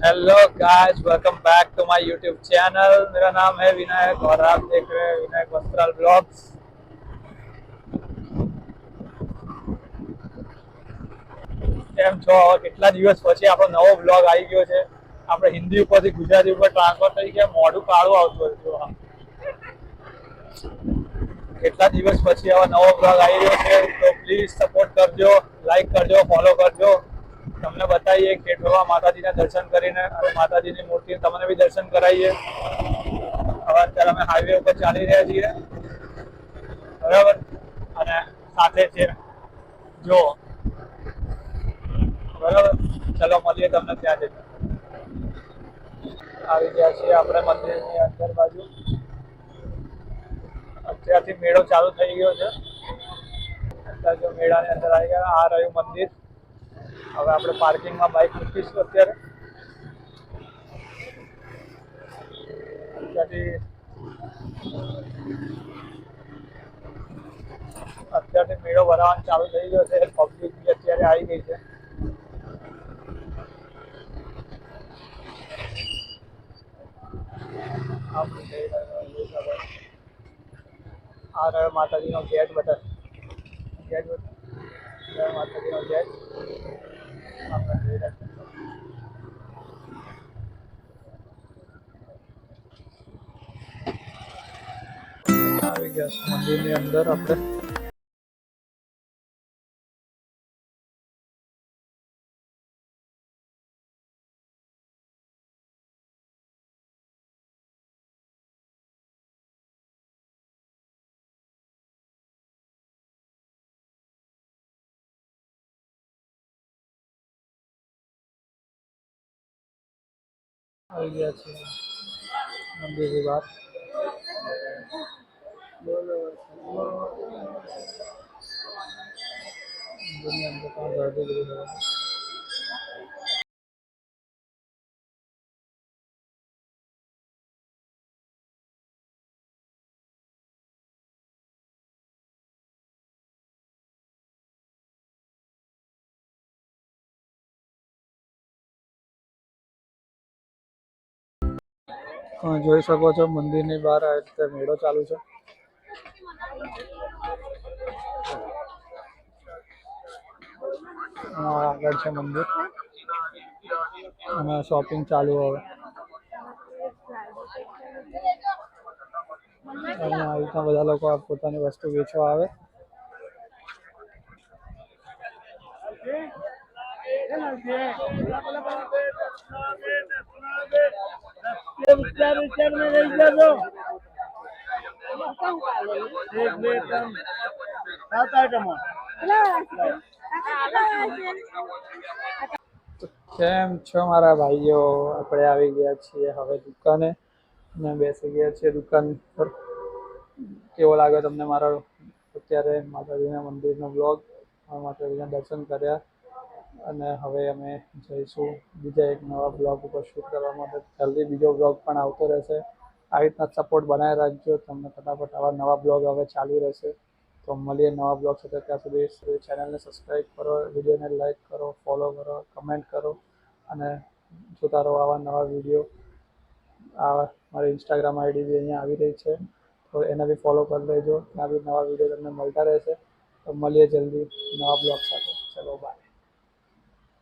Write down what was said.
hello guys welcome back to my YouTube channel मेरा नाम है विनायक और आप देख रहे हैं विनायक वस्त्राल ब्लॉग्स કેમ છો હવે કેટલા દિવસ પછી આપણો નવો બ્લોગ આવી ગયો છે આપણે હિન્દી ઉપરથી ગુજરાતી ઉપર ટ્રાન્સફર થઈ ગયા મોઢું કાળું આવતું હતું કેટલા દિવસ પછી હવે નવો બ્લોગ આવી રહ્યો છે તો પ્લીઝ સપોર્ટ કરજો લાઈક કરજો ફોલો કરજો તમને બતાવીએ કેટવા માતાજીના દર્શન કરીને અને માતાજીની મૂર્તિ તમને બી દર્શન કરાવીએ. હવે અત્યારે અમે હાઈવે ઉપર ચાલી રહ્યા છીએ. બરાબર? અને સાથે છે, જો. બરાબર? ચલો, મળીએ તમને ત્યાં જઈને. આવી ગયા છીએ આપણે મંદિરની અંદર બાજુ. અત્યારથી મેળો ચાલુ થઈ ગયો છે. અત્યારે જો મેળાની અંદર આવી ગયા, આ રહ્યું મંદિર. હવે આપણે પાર્કિંગમાં બાઇક મૂકીશું અત્યારે. અત્યારથી અત્યારથી મેળો ભરાવાનું ચાલુ થઈ ગયો છે. પબ્લિક બી અત્યારે આવી ગઈ છે. આ રહ્યો માતાજીનો ગેટ બટન ગેટ જય માતાજીનો ગેટ. આવી ગયા મંદિરની અંદર આપણે. આવી ગયા છે. મંદિરની વાત. મંદિરની જોઈ શકો છો, મંદિરની બહાર આ રીતે મેળો ચાલુ છે. આગળ છે મંદિર. અને શોપિંગ ચાલુ હવે. અને આવી રીતના બધા લોકો પોતાની વસ્તુ વેચવા આવે. વિચાર વિચાર में રહી જજો. એક, બે, ત્રણ. સાત આઈટમો કેમ છો મારા ભાઈઓ? આપણે આવી ગયા છીએ હવે દુકાને. અને બેસી ગયા છીએ દુકાન પર. કેવો લાગે તમને મારો અત્યારે માતાજીના મંદિરનો બ્લોગ માતાજીના દર્શન કર્યા. અને હવે અમે જઈશું બીજા એક નવા બ્લોગ ઉપર શૂટ કરવા માટે. જલ્દી બીજો બ્લોગ પણ આવતો રહેશે. આવી રીતના સપોર્ટ બનાવી રાખજો. તમને ફટાફટ આવા નવા બ્લોગ હવે ચાલુ રહેશે. તો મળીએ નવા બ્લોગ સાથે. ત્યાં સુધી ચેનલને સબસ્ક્રાઈબ કરો વિડીયોને લાઈક કરો ફોલો કરો કમેન્ટ કરો અને જોતા રહો આવા નવા વીડિયો આ મારી ઇન્સ્ટાગ્રામ આઈડી બી અહીંયા આવી રહી છે, તો એને બી ફોલો કરી લેજો. ત્યાં બી નવા વીડિયો તમને મળતા રહેશે. તો મળીએ જલ્દી નવા બ્લોગ સાથે. ચલો બાય